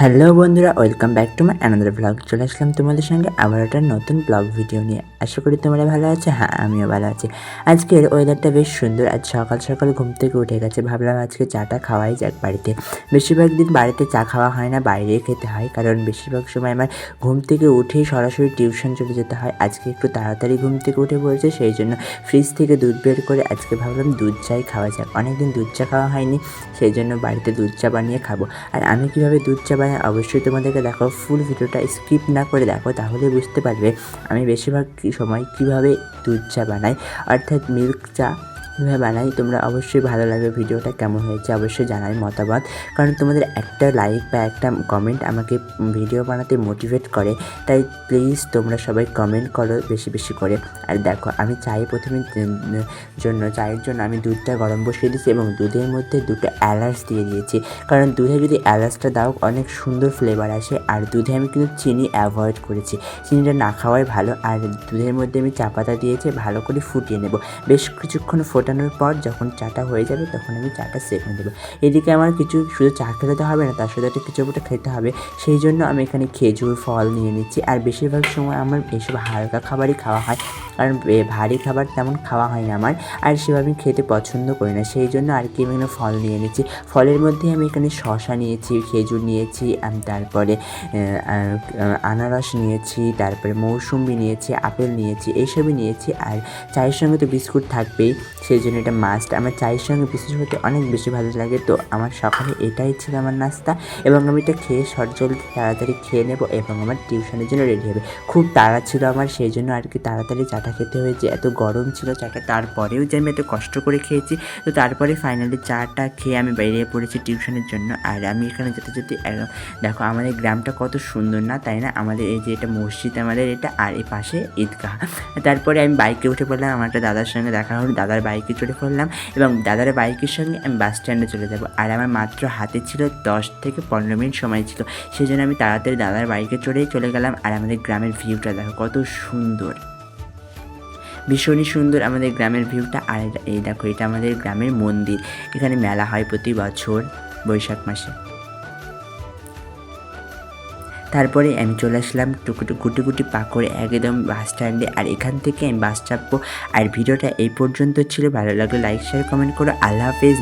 Hello বন্ধুরা, welcome back to my another blog চলে আসলাম তোমাদের সঙ্গে আবার একটা নতুন ব্লগ ভিডিও নিয়ে। আশা করি তোমরা ভালো আছো? হ্যাঁ আমিও ভালো আছি। আজকের ওয়েদারটা বেশ সুন্দর। আজ সকাল সকাল ঘুম থেকে উঠে গেছে। ভাবলাম আজকে চাটা খাওয়াই যাক বাড়িতে। বেশিরভাগ দিন বাড়িতে চা খাওয়া হয় না বাইরে খেতে হয়। কারণ বেশিরভাগ সময় আমার ঘুম থেকে উঠেই সরাসরি টিউশন চলে যেতে হয়। আজকে একটু তাড়াতাড়ি ঘুম থেকে উঠে পড়েছে, সেই জন্য ফ্রিজ থেকে দুধ বের করে আজকে ভাবলাম দুধ চাই খাওয়া যাক। অনেকদিন দুধ চা খাওয়া হয়নি, সেই জন্য বাড়িতে দুধ চা বানিয়ে খাব। আর আমি কীভাবে দুধ চা বানাই অবশ্যই তোমাদেরকে দেখো ফুল ভিডিওটা স্কিপ না করে দেখো, তাহলে বুঝতে পারবে আমি বেশিরভাগ সময় কীভাবে দুধ চা বানাই। অর্থাৎ মিল্ক চা কীভাবে বানাই, তোমরা অবশ্যই ভালো লাগবে ভিডিওটা কেমন হয়েছে, অবশ্যই জানাই মতামত। কারণ তোমাদের একটা লাইক বা একটা কমেন্ট আমাকে ভিডিও বানাতে মোটিভেট করে, তাই প্লিজ তোমরা সবাই কমেন্ট করো বেশি বেশি করে। আর দেখো, আমি চাই প্রথমে জন্য, চায়ের জন্য আমি দুধটা গরম বসিয়ে দিয়েছি এবং দুধের মধ্যে দুটো এলাচ দিয়ে দিয়েছি। কারণ দুধে যদি এলাচটা দাও, অনেক সুন্দর ফ্লেভার আসে। আর দুধে আমি কিন্তু চিনি অ্যাভয়েড করেছি। চিনিটা না খাওয়াই ভালো। আর দুধের মধ্যে আমি চা পাতা দিয়েছি, ভালো করে ফুটিয়ে নেব। বেশ কিছুক্ষণ ফোটানোর পর যখন চাটা হয়ে যাবে তখন আমি চাটা সেঁকে দেবো। এদিকে আমার কিছু শুধু চা খেলে তো হবে না, তার সাথে একটা কিছু একটা খেতে হবে। সেই জন্য আমি এখানে খেজুর, ফল নিয়ে নিচ্ছি। আর বেশিরভাগ সময় আমার এসব হালকা খাবারই খাওয়া হয়। কারণ ভারী খাবার তেমন খাওয়া হয় না আমার। আর সেভাবে খেতে পছন্দ করি না সেই জন্য আর কি আমি এখানে ফল নিয়ে নিচ্ছি ফলের মধ্যে আমি এখানে শশা নিয়েছি খেজুর নিয়েছি আম, তারপরে আনারস নিয়েছি তারপরে মৌসুম্বি নিয়েছি আপেল নিয়েছি এইসবই নিয়েছি। আর চায়ের সঙ্গে তো বিস্কুট থাকবেই সেই জন্য এটা মাস্ট আমার চায়ের সঙ্গে বিস্কুট হতে অনেক বেশি ভালো লাগে তো আমার সকালে এটাই ছিল আমার নাস্তা। এবং আমি এটা খেয়ে শর্ট জলদি তাড়াতাড়ি খেয়ে নেব এবং আমার টিউশনের জন্য রেডি হবে। খুব তাড়া ছিল আমার সেই জন্য আর কি তাড়াতাড়ি চাটা খেতে হয়েছে, এত গরম ছিল চাটা। তারপরেও যে আমি এত কষ্ট করে খেয়েছি, তো তারপরে ফাইনালি চাটা খেয়ে আমি বেরিয়ে পড়েছি টিউশনের জন্য। আর আমি এখানে যেতে যেতে দেখো আমাদের গ্রামটা কত সুন্দর না, তাই না? আমাদের এই যে এটা মসজিদ আমাদের এটা, আর এই পাশে ঈদগাহ। তারপরে আমি বাইকে উঠে পড়লাম, আমার একটা দাদার সঙ্গে দেখা হলো, দাদার বাইকে চড়ে পড়লাম এবং দাদার বাইকের সঙ্গে আমি বাস স্ট্যান্ডে চলে যাব। আর আমার মাত্র হাতে ছিল দশ থেকে পনেরো মিনিট সময় ছিল সেই জন্য আমি তাড়াতাড়ি দাদার বাইকে চড়েই চলে গেলাম। আর আমাদের গ্রামের ভিউটা দেখো কত সুন্দর। ভীষণই সুন্দর আমাদের গ্রামের ভিউটা। আর এই দেখো, এটা আমাদের গ্রামের মন্দির। এখানে মেলা হয় প্রতি বছর বৈশাখ মাসে। তারপরে আমি চলে আসলাম টুকুটু, গুটি গুটি পা করে একদম বাস স্ট্যান্ডে আর এখান থেকে আমি বাস চাপবো। আর ভিডিওটা এই পর্যন্ত ছিল। ভালো লাগলে লাইক শেয়ার কমেন্ট করো। আল্লাহ হাফেজ।